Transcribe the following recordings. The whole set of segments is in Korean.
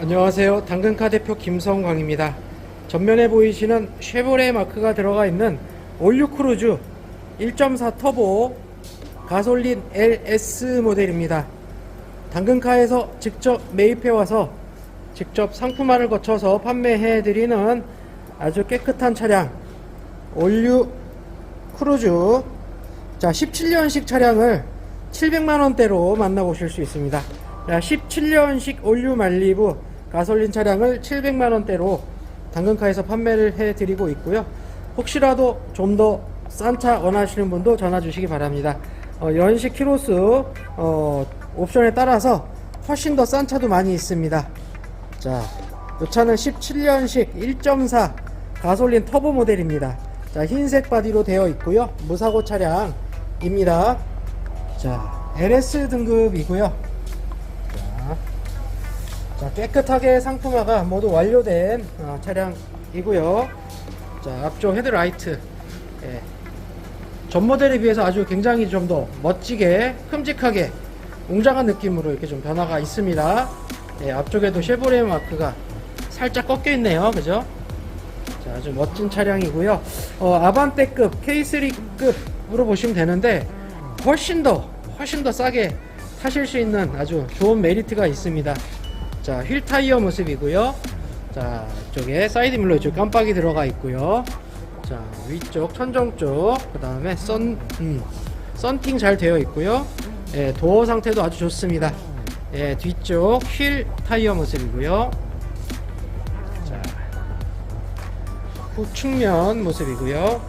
안녕하세요. 당근카 대표 김성광입니다. 전면에 보이시는 쉐보레 마크가 들어가 있는 올류 크루즈 1.4 터보 가솔린 LS 모델입니다. 당근카에서 직접 매입해 와서 직접 상품화를 거쳐서 판매해 드리는 아주 깨끗한 차량 올류 크루즈 자 17년식 차량을 700만 원대로 만나보실 수 있습니다. 자, 17년식 올류 말리부 가솔린 차량을 700만 원대로 당근카에서 판매를 해 드리고 있고요. 혹시라도 좀 더 싼 차 원하시는 분도 전화 주시기 바랍니다. 어, 연식 키로수 어, 옵션에 따라서 훨씬 더 싼 차도 많이 있습니다. 자, 이 차는 17년식 1.4 가솔린 터보 모델입니다. 자, 흰색 바디로 되어 있고요. 무사고 차량입니다. 자, LS 등급이고요. 자, 자, 깨끗하게 상품화가 모두 완료된 어, 차량이고요. 자, 앞쪽 헤드라이트. 예. 전 모델에 비해서 아주 굉장히 좀 더 멋지게, 큼직하게, 웅장한 느낌으로 이렇게 좀 변화가 있습니다. 예, 앞쪽에도 쉐보레 마크가 살짝 꺾여 있네요. 그죠? 자, 아주 멋진 차량이고요. 어, 아반떼급, K3급으로 보시면 되는데 훨씬 더 훨씬 더 싸게 타실 수 있는 아주 좋은 메리트가 있습니다. 자, 휠 타이어 모습이고요. 자, 이쪽에 사이드 밀러 이쪽 깜빡이 들어가 있고요. 자, 위쪽 천정 쪽, 그 다음에 선, 음, 썬팅 잘 되어 있고요. 예, 도어 상태도 아주 좋습니다. 예, 뒤쪽 휠 타이어 모습이고요. 자, 후 측면 모습이고요.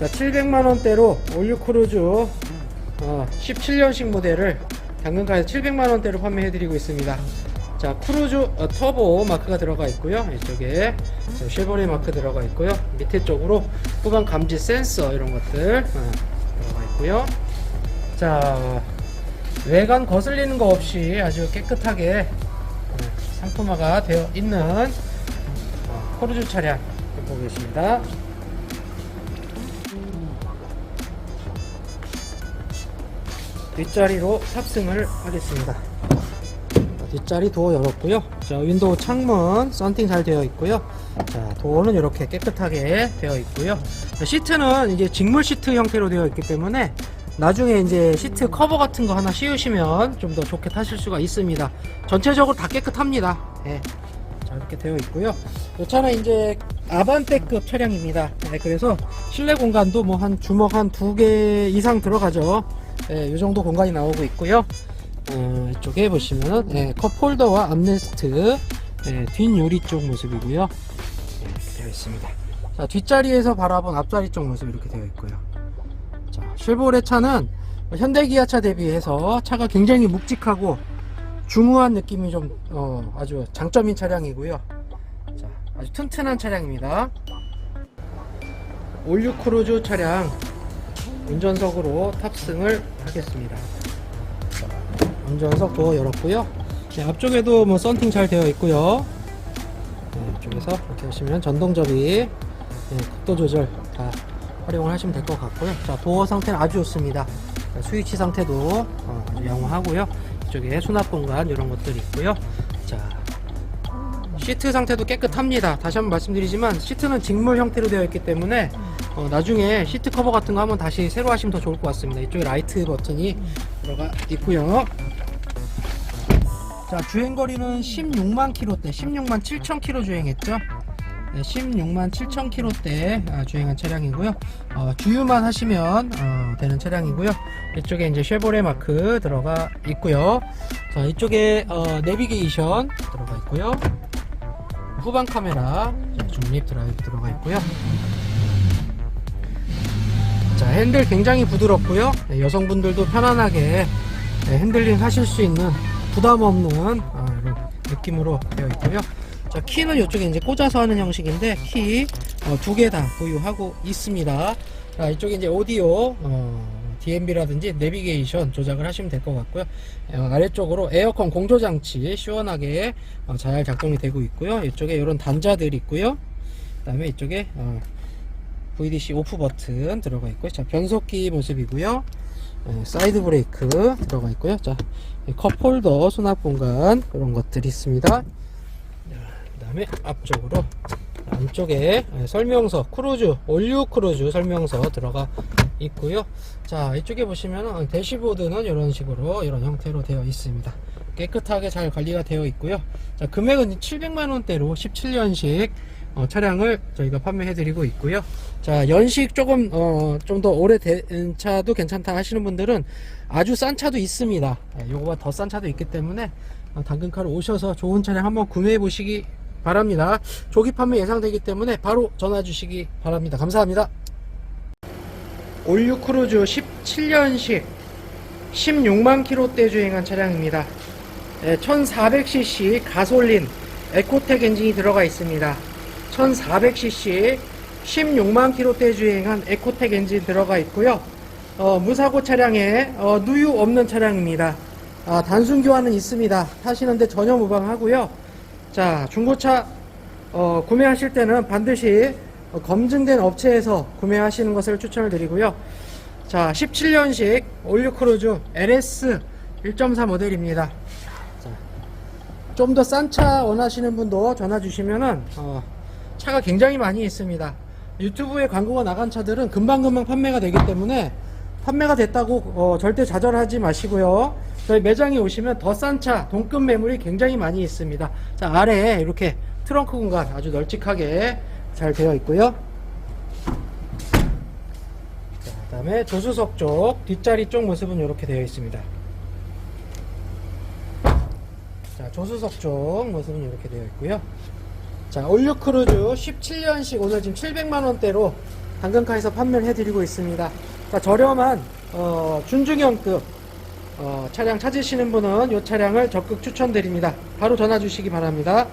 자, 700만 원대로 올류 크루즈 어, 17년식 모델을 당근가에서 700만 원대로 판매해 드리고 있습니다. 자, 크루즈 어, 터보 마크가 들어가 있고요. 이쪽에 자, 쉐보레 마크 들어가 있고요. 밑에 쪽으로 후방 감지 센서 이런 것들 어, 들어가 있고요. 자, 외관 거슬리는 거 없이 아주 깨끗하게 어, 상품화가 되어 있는 어, 크루즈 차량 보고 계십니다. 뒷자리로 탑승을 하겠습니다. 자, 뒷자리 도어 열었고요. 자, 윈도우 창문 썬팅 잘 되어 있고요. 자, 도어는 이렇게 깨끗하게 되어 있고요. 자, 시트는 이제 직물 시트 형태로 되어 있기 때문에 나중에 이제 시트 커버 같은 거 하나 씌우시면 좀 더 좋게 타실 수가 있습니다. 전체적으로 다 깨끗합니다. 예. 자, 이렇게 되어 있고요. 이 차는 이제 아반떼급 차량입니다. 네, 그래서 실내 공간도 뭐 한 주먹 한 두 개 이상 들어가죠. 예, 이 정도 공간이 나오고 있고요. 어, 이쪽에 보시면은 예, 컵 홀더와 암레스트 예, 뒷유리 쪽 모습이고요. 예, 되어 있습니다. 자, 뒷자리에서 바라본 앞자리 쪽 모습 이렇게 되어 있고요. 자, 쉐보레 차는 현대기아차 대비해서 차가 굉장히 묵직하고 중후한 느낌이 좀 어, 아주 장점인 차량이고요. 자, 아주 튼튼한 차량입니다. 올류 크루즈 차량 운전석으로 탑승을 하겠습니다. 자, 운전석 도어 열었고요. 네, 앞쪽에도 뭐 썬팅 잘 되어 있고요. 네, 이쪽에서 이렇게 하시면 전동 접이 네, 각도 조절 다 활용을 하시면 될 것 같고요. 자, 도어 상태는 아주 좋습니다. 자, 스위치 상태도 어, 아주 양호하고요. 이쪽에 수납 공간 이런 것들이 있고요. 자, 시트 상태도 깨끗합니다. 다시 한번 말씀드리지만 시트는 직물 형태로 되어 있기 때문에 어, 나중에 시트 커버 같은 거 한번 다시 새로 하시면 더 좋을 것 같습니다. 이쪽에 라이트 버튼이 들어가 있고요. 자, 주행거리는 16만 킬로대, 16만 7천 킬로 주행했죠. 네, 16만 7천 킬로대 아, 주행한 차량이고요. 어, 주유만 하시면 어, 되는 차량이고요. 이쪽에 이제 쉐보레 마크 들어가 있고요. 자, 이쪽에 어, 내비게이션 들어가 있고요. 후방 카메라 자, 중립 드라이브 들어가 있고요. 자, 핸들 굉장히 부드럽고요. 네, 여성분들도 편안하게 네, 핸들링 하실 수 있는 부담 없는 어, 이런 느낌으로 되어 있고요. 자, 키는 이쪽에 이제 꽂아서 하는 형식인데 키 어, 두개다 보유하고 있습니다. 자, 이쪽에 이제 오디오 어, DMB라든지 내비게이션 조작을 하시면 될 것 같고요. 어, 아래쪽으로 에어컨 공조 장치 시원하게 어, 잘 작동이 되고 있고요. 이쪽에 이런 단자들이 있고요. 그다음에 이쪽에 어, VDC 오프 버튼 들어가 있고요. 자, 변속기 모습이고요. 네, 사이드 브레이크 들어가 있고요. 자, 컵홀더 수납 공간 그런 것들이 있습니다. 그 다음에 앞쪽으로 안쪽에 예, 설명서 크루즈 올류 크루즈 설명서 들어가 있고요. 자 이쪽에 보시면 대시보드는 이런 식으로 이런 형태로 되어 있습니다. 깨끗하게 잘 관리가 되어 있고요. 자 금액은 700만 원대로 17년식 어, 차량을 저희가 판매해 드리고 있고요. 자 연식 조금 어, 좀 더 오래된 차도 괜찮다 하시는 분들은 아주 싼 차도 있습니다. 예, 요거보다 더 싼 차도 있기 때문에 어, 당근카로 오셔서 좋은 차량 한번 구매해 보시기 바랍니다. 조기 판매 예상되기 때문에 바로 전화 주시기 바랍니다. 감사합니다. 올류 크루즈 17년식 16만 킬로대 주행한 차량입니다. 1400cc 가솔린 에코텍 엔진이 들어가 있습니다. 1400cc 16만 킬로대 주행한 에코텍 엔진 들어가 있고요. 어, 무사고 차량에 어, 누유 없는 차량입니다. 아, 단순 교환은 있습니다. 타시는데 전혀 무방하고요. 자, 중고차 어, 구매하실 때는 반드시 어, 검증된 업체에서 구매하시는 것을 추천을 드리고요. 자, 17년식 올류 크루즈 LS 1.4 모델입니다. 좀 더 싼 차 원하시는 분도 전화 주시면은 어, 차가 굉장히 많이 있습니다. 유튜브에 광고가 나간 차들은 금방금방 판매가 되기 때문에 판매가 됐다고 어, 절대 좌절하지 마시고요. 저희 매장에 오시면 더 싼 차, 동급 매물이 굉장히 많이 있습니다. 자, 아래에 이렇게 트렁크 공간 아주 널찍하게 잘 되어 있고요. 자, 그다음에 조수석 쪽 뒷자리 쪽 모습은 이렇게 되어 있습니다. 자, 조수석 쪽 모습은 이렇게 되어 있고요. 자, 올류 크루즈 17년식 오늘 지금 700만 원대로 당근카에서 판매를 해드리고 있습니다. 자, 저렴한 어, 준중형급 어, 차량 찾으시는 분은 이 차량을 적극 추천드립니다. 바로 전화 주시기 바랍니다.